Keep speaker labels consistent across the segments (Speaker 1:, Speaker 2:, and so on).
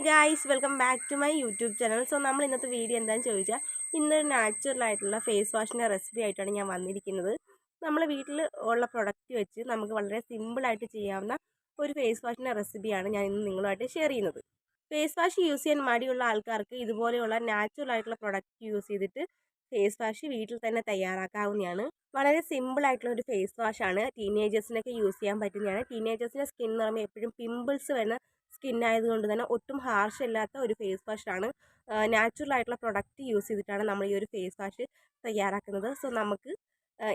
Speaker 1: Hi guys welcome back to my YouTube channel so നമ്മൾ ഇന്നത്തെ video എന്താണെന്ന് ചോദിച്ചാൽ ഇന്നൊരു നാച്ചുറൽ ആയിട്ടുള്ള ഫേസ് വാഷിന്റെ റെസിപ്പി ആയിട്ടാണ് ഞാൻ വന്നിരിക്കുന്നത്. നമ്മൾ വീട്ടിൽ ഉള്ള പ്രൊഡക്റ്റ് വെച്ച് നമുക്ക് വളരെ സിമ്പിളായിട്ട് ചെയ്യാവുന്ന ഒരു ഫേസ് വാഷിന്റെ റെസിപ്പിയാണ് ഞാൻ ഇന്ന് നിങ്ങളുമായിട്ട് ഷെയർ ചെയ്യുന്നത്. ഫേസ് വാഷ് യൂസ് ചെയ്യാൻ മടിയുള്ള ആൾക്കാർക്ക് ഇതുപോലെയുള്ള നാച്ചുറൽ ആയിട്ടുള്ള പ്രൊഡക്റ്റ് യൂസ് ചെയ്തിട്ട് ഫേസ് വാഷ് വീട്ടിൽ തന്നെ തയ്യാറാക്കാവുന്നതാണ്. വളരെ സിമ്പിൾ ആയിട്ടുള്ള ഒരു ഫേസ് വാഷാണ് ടീനേജേഴ്സിനൊക്കെ യൂസ് ചെയ്യാൻ പറ്റുന്നതാണ്. ടീനേജേഴ്സിന്റെ സ്കിൻ എന്ന് പറയുമ്പോൾ എപ്പോഴും പിമ്പിൾസ് വരുന്ന സ്കിൻ ആയതുകൊണ്ട് തന്നെ ഒട്ടും ഹാർഷ് അല്ലാത്ത ഒരു ഫേസ് വാഷാണ് നാച്ചുറൽ ആയിട്ടുള്ള പ്രൊഡക്റ്റ് യൂസ് ചെയ്തിട്ടാണ് നമ്മൾ ഈ ഒരു ഫേസ് വാഷ് തയ്യാറാക്കുന്നത്. സോ നമുക്ക്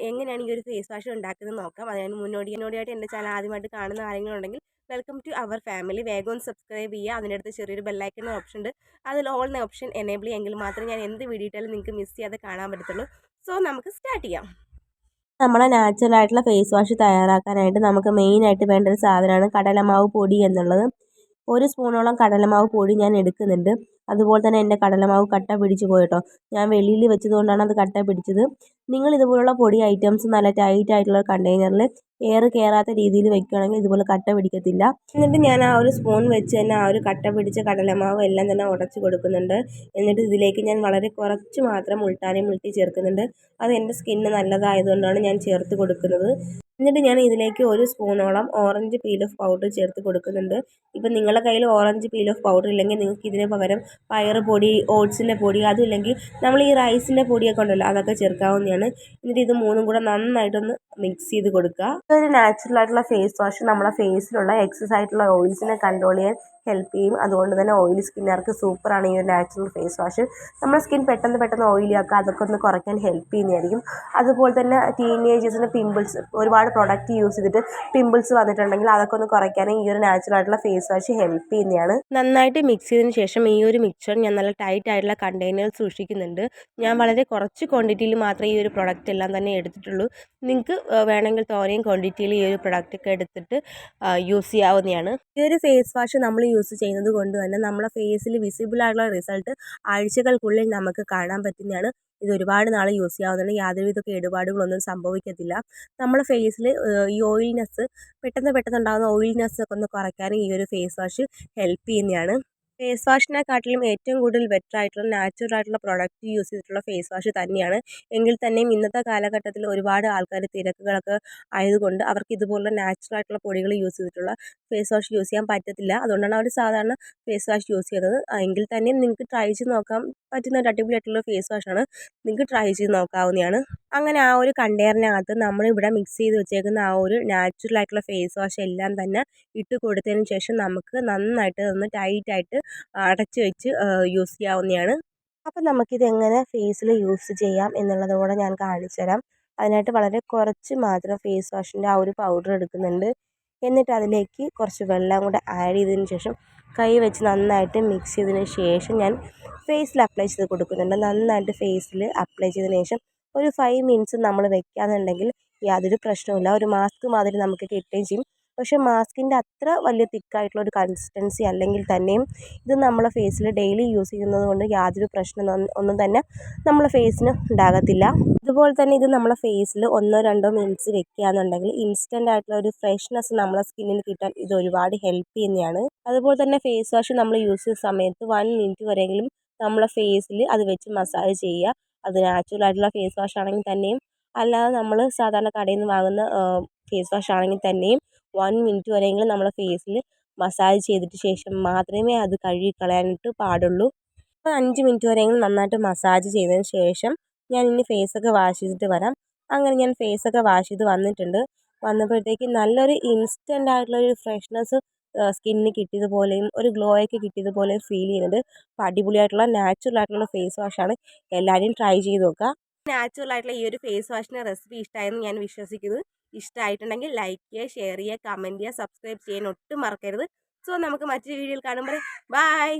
Speaker 1: എങ്ങനെയാണ് ഈ ഒരു ഫേസ് വാഷ് ഉണ്ടാക്കുന്നത് നോക്കാം. അതിന് മുന്നോടി മുന്നോടിയായിട്ട് എന്റെ ചാനൽ ആദ്യമായിട്ട് കാണുന്ന ആരെങ്കിലും ഉണ്ടെങ്കിൽ വെൽക്കം ടു അവർ ഫാമിലി വേഗം ഒന്ന് സബ്സ്ക്രൈബ് ചെയ്യുക. അതിന്റെ അടുത്ത് ചെറിയൊരു ബെല്ലൈക്കൺ ഓപ്ഷൻ ഉണ്ട്. അതിൽ ഓൾ എന്ന ഓപ്ഷൻ എനേബിൾ ചെയ്യുമെങ്കിൽ മാത്രമേ ഞാൻ എന്ത് വീഡിയോ ഇട്ടാലും നിങ്ങൾക്ക് മിസ് ചെയ്യാതെ കാണാൻ പറ്റത്തുള്ളൂ. സോ നമുക്ക് സ്റ്റാർട്ട് ചെയ്യാം.
Speaker 2: നമ്മളെ നാച്ചുറൽ ആയിട്ടുള്ള ഫേസ് വാഷ് തയ്യാറാക്കാനായിട്ട് നമുക്ക് മെയിനായിട്ട് വേണ്ട ഒരു സാധനമാണ് കടലമാവ് പൊടി എന്നുള്ളത്. ഒരു സ്പൂണോളം കടലമാവ് പൊടി ഞാൻ എടുക്കുന്നുണ്ട്. അതുപോലെ തന്നെ എന്റെ കടലമാവ് കട്ട പിടിച്ച് പോയിട്ടോ. ഞാൻ വെളിയിൽ വെച്ചതുകൊണ്ടാണ് അത് കട്ട പിടിച്ചത്. നിങ്ങൾ ഇതുപോലുള്ള പൊടി ഐറ്റംസ് നല്ല ടൈറ്റ് ആയിട്ടുള്ള കണ്ടെയ്നറിൽ എയർ കയറാത്ത രീതിയിൽ വെക്കുകയാണെങ്കിൽ ഇതുപോലെ കട്ട പിടിക്കത്തില്ല. എന്നിട്ട് ഞാൻ ആ ഒരു സ്പൂൺ വെച്ച് തന്നെ ആ ഒരു കട്ട പിടിച്ച കടലമാവ് എല്ലാം തന്നെ ഉടച്ച് കൊടുക്കുന്നുണ്ട്. എന്നിട്ട് ഇതിലേക്ക് ഞാൻ വളരെ കുറച്ച് മാത്രം ഉൾട്ടാനും മുൾട്ടി ചേർക്കുന്നുണ്ട്. അത് എന്റെ സ്കിന്ന് നല്ലതായതുകൊണ്ടാണ് ഞാൻ ചേർത്ത് കൊടുക്കുന്നത്. എന്നിട്ട് ഞാൻ ഇതിലേക്ക് ഒരു സ്പൂണോളം ഓറഞ്ച് പീൽ ഓഫ് പൗഡർ ചേർത്ത് കൊടുക്കുന്നുണ്ട്. ഇപ്പം നിങ്ങളുടെ കയ്യിൽ ഓറഞ്ച് പീൽ ഓഫ് പൗഡർ ഇല്ലെങ്കിൽ നിങ്ങൾക്ക് ഇതിന് പകരം പയർ പൊടി ഓട്സിന്റെ പൊടി അതും ഇല്ലെങ്കിൽ നമ്മൾ ഈ റൈസിന്റെ പൊടിയൊക്കെ ഉണ്ടല്ലോ അതൊക്കെ ചേർക്കാവുന്നതാണ്. എന്നിട്ട് ഇത് മൂന്നും കൂടെ നന്നായിട്ടൊന്ന് മിക്സ് ചെയ്ത് കൊടുക്കുക. ഒരു നാച്ചുറൽ ആയിട്ടുള്ള ഫേസ് വാഷ് നമ്മളെ ഫേസിലുള്ള എക്സസ് ആയിട്ടുള്ള ഓയിൽസിനെ കൺട്രോൾ ചെയ്യാൻ ഹെൽപ്പ് ചെയ്യും. അതുകൊണ്ട് തന്നെ ഓയിലി സ്കിന്നുകാർക്ക് സൂപ്പറാണ് ഈ ഒരു നാച്ചുറൽ ഫേസ് വാഷ് നമ്മുടെ സ്കിൻ പെട്ടെന്ന് പെട്ടെന്ന് ഓയിലി ആക്കുക അതൊക്കെ ഒന്ന് കുറയ്ക്കാൻ ഹെൽപ്പ് ചെയ്യുന്നതായിരിക്കും. അതുപോലെ തന്നെ ടീനേജേഴ്സിന് പിമ്പിൾസ് ഒരുപാട് പ്രൊഡക്റ്റ് യൂസ് ചെയ്തിട്ട് പിമ്പിൾസ് വന്നിട്ടുണ്ടെങ്കിൽ അതൊക്കെ ഒന്ന് കുറയ്ക്കാനും ഈ ഒരു നാച്ചുറൽ ആയിട്ടുള്ള ഫേസ് വാഷ് ഹെൽപ്പ് ചെയ്യുന്നതാണ്. നന്നായിട്ട് മിക്സ് ചെയ്തതിന് ശേഷം ഈ ഒരു മിക്സർ ഞാൻ നല്ല ടൈറ്റ് ആയിട്ടുള്ള കണ്ടെയ്നറിൽ സൂക്ഷിക്കുന്നുണ്ട്. ഞാൻ വളരെ കുറച്ച് ക്വാണ്ടിറ്റിയിൽ മാത്രമേ ഈ ഒരു പ്രൊഡക്റ്റ് എല്ലാം തന്നെ എടുത്തിട്ടുള്ളൂ. നിങ്ങൾക്ക് വേണമെങ്കിൽ തോനെയും ക്വാണ്ടിറ്റിയിൽ ഈ ഒരു പ്രൊഡക്റ്റ് ഒക്കെ എടുത്തിട്ട് യൂസ് ചെയ്യാവുന്നതാണ്. ഈ ഒരു ഫേസ് വാഷ് നമ്മൾ യൂസ് ചെയ്യുന്നത് കൊണ്ട് തന്നെ നമ്മളെ ഫേസിൽ വിസിബിൾ ആയിട്ടുള്ള റിസൾട്ട് ആഴ്ചകൾക്കുള്ളിൽ നമുക്ക് കാണാൻ പറ്റുന്നതാണ്. ഇത് ഒരുപാട് നാൾ യൂസ് ചെയ്യാവുന്നതാണ്. യാതൊരുവിധ കേടുപാടുകളൊന്നും സംഭവിക്കത്തില്ല. നമ്മുടെ ഫേസിൽ ഈ ഓയിൽനെസ് പെട്ടെന്ന് പെട്ടെന്ന് ഉണ്ടാകുന്ന ഓയിൽനെസ് ഒക്കെ ഒന്ന് കുറയ്ക്കാനും ഈ ഒരു ഫേസ് വാഷ് ഹെൽപ്പ് ചെയ്യുന്നതാണ്. ഫേസ് വാഷിനെക്കാട്ടിലും ഏറ്റവും കൂടുതൽ ബെറ്റർ ആയിട്ടുള്ള നാച്ചുറൽ ആയിട്ടുള്ള പ്രോഡക്റ്റ് യൂസ് ചെയ്തിട്ടുള്ള ഫേസ് വാഷ് തന്നെയാണ്. എങ്കിൽ തന്നെയും ഇന്നത്തെ കാലഘട്ടത്തിൽ ഒരുപാട് ആൾക്കാർ തിരക്കുകളൊക്കെ ആയതുകൊണ്ട് അവർക്ക് ഇതുപോലുള്ള നാച്ചുറൽ ആയിട്ടുള്ള പൊടികൾ യൂസ് ചെയ്തിട്ടുള്ള ഫേസ് വാഷ് യൂസ് ചെയ്യാൻ പറ്റത്തില്ല. അതുകൊണ്ടാണ് അവർ സാധാരണ ഫേസ് വാഷ് യൂസ് ചെയ്യുന്നത്. എങ്കിൽ തന്നെയും നിങ്ങൾക്ക് ട്രൈ ചെയ്ത് നോക്കാൻ പറ്റുന്ന ഒരു അടിപൊളിയായിട്ടുള്ള ഫേസ് വാഷാണ് നിങ്ങൾക്ക് ട്രൈ ചെയ്ത് നോക്കാവുന്നതാണ്. അങ്ങനെ ആ ഒരു കണ്ടെയ്നറിനകത്ത് നമ്മളിവിടെ മിക്സ് ചെയ്ത് വെച്ചേക്കുന്ന ആ ഒരു നാച്ചുറൽ ആയിട്ടുള്ള ഫേസ് വാഷ് എല്ലാം തന്നെ ഇട്ട് കൊടുത്തതിന് ശേഷം നമുക്ക് നന്നായിട്ട് ഒന്ന് ടൈറ്റായിട്ട് അടച്ച് വെച്ച് യൂസ് ചെയ്യാവുന്നതാണ് അപ്പം നമുക്കിത് എങ്ങനെ ഫേസിൽ യൂസ് ചെയ്യാം എന്നുള്ളത് കൂടെ ഞാൻ കാണിച്ചു തരാം. അതിനായിട്ട് വളരെ കുറച്ച് മാത്രം ഫേസ് വാഷിന്റെ ആ ഒരു പൗഡർ എടുക്കുന്നുണ്ട്. എന്നിട്ട് അതിലേക്ക് കുറച്ച് വെള്ളം കൂടെ ആഡ് ചെയ്തതിന് ശേഷം കൈ വെച്ച് നന്നായിട്ട് മിക്സ് ചെയ്തതിന് ശേഷം ഞാൻ ഫേസിൽ അപ്ലൈ ചെയ്ത് കൊടുക്കുന്നുണ്ട്. നന്നായിട്ട് ഫേസിൽ അപ്ലൈ ചെയ്തതിന് ശേഷം ഒരു ഫൈവ് മിനിറ്റ്സ് നമ്മൾ വെക്കുകയാണെന്നുണ്ടെങ്കിൽ യാതൊരു പ്രശ്നവുമില്ല. ഒരു മാസ്ക് മാതിരി നമുക്ക് കിട്ടുകയും ചെയ്യും. പക്ഷേ മാസ്കിന്റെ അത്ര വലിയ തിക്കായിട്ടുള്ള ഒരു കൺസിസ്റ്റൻസി അല്ലെങ്കിൽ തന്നെയും ഇത് നമ്മളെ ഫേസിൽ ഡെയിലി യൂസ് ചെയ്യുന്നത് കൊണ്ട് യാതൊരു പ്രശ്നം ഒന്നും തന്നെ നമ്മളെ ഫേസിന് ഉണ്ടാകത്തില്ല. അതുപോലെ തന്നെ ഇത് നമ്മളെ ഫേസിൽ ഒന്നോ രണ്ടോ മിനിറ്റ്സ് വെക്കുകയാണെന്നുണ്ടെങ്കിൽ ഇൻസ്റ്റന്റ് ആയിട്ടുള്ള ഒരു ഫ്രഷ്നെസ് നമ്മളെ സ്കിന്നിന് കിട്ടാൻ ഇത് ഒരുപാട് ഹെൽപ്പ് ചെയ്യുന്നതാണ്. അതുപോലെ തന്നെ ഫേസ് വാഷ് നമ്മൾ യൂസ് ചെയ്യുന്ന സമയത്ത് വൺ മിനിറ്റ് വരെയെങ്കിലും നമ്മളെ ഫേസിൽ അത് വെച്ച് മസാജ് ചെയ്യുക. അത് നാച്ചുറൽ ആയിട്ടുള്ള ഫേസ് വാഷ് ആണെങ്കിൽ തന്നെയും അല്ലാതെ നമ്മൾ സാധാരണ കടയിൽ നിന്ന് വാങ്ങുന്ന ഫേസ് വാഷ് ആണെങ്കിൽ തന്നെയും വൺ മിനിറ്റ് വരെയെങ്കിലും നമ്മളെ ഫേസിൽ മസാജ് ചെയ്തിട്ട് ശേഷം മാത്രമേ അത് കഴുകി കളയാനായിട്ട് പാടുള്ളൂ. അപ്പോൾ അഞ്ച് മിനിറ്റ് വരെയെങ്കിലും നന്നായിട്ട് മസാജ് ചെയ്തതിന് ശേഷം ഞാൻ ഇനി ഫേസ് ഒക്കെ വാഷ് ചെയ്തിട്ട് വരാം. അങ്ങനെ ഞാൻ ഫേസ് ഒക്കെ വാഷ് ചെയ്ത് വന്നിട്ടുണ്ട്. വന്നപ്പോഴത്തേക്ക് നല്ലൊരു ഇൻസ്റ്റന്റ് ആയിട്ടുള്ള ഒരു ഫ്രഷ്നെസ് സ്കിന്നിന് കിട്ടിയതുപോലെയും ഒരു ഗ്ലോ ഒക്കെ കിട്ടിയതുപോലെയും ഫീൽ ചെയ്യുന്നുണ്ട്. അപ്പോൾ അടിപൊളിയായിട്ടുള്ള നാച്ചുറൽ ആയിട്ടുള്ള ഫേസ് വാഷാണ് എല്ലാവരും ട്രൈ ചെയ്ത് നോക്കുക.
Speaker 1: നാച്ചുറൽ ആയിട്ടുള്ള ഈ ഒരു ഫേസ് വാഷിന്റെ റെസിപ്പി ഇഷ്ടമായെന്ന് ഞാൻ വിശ്വസിക്കുന്നു. ഇഷ്ടമായിട്ടുണ്ടെങ്കിൽ ലൈക്ക് ചെയ്യുക ഷെയർ ചെയ്യുക കമന്റ് ചെയ്യുക സബ്സ്ക്രൈബ് ചെയ്യാൻ ഒട്ടും മറക്കരുത്. സോ നമുക്ക് മറ്റൊരു വീഡിയോയിൽ കാണുമ്പോൾ ബൈ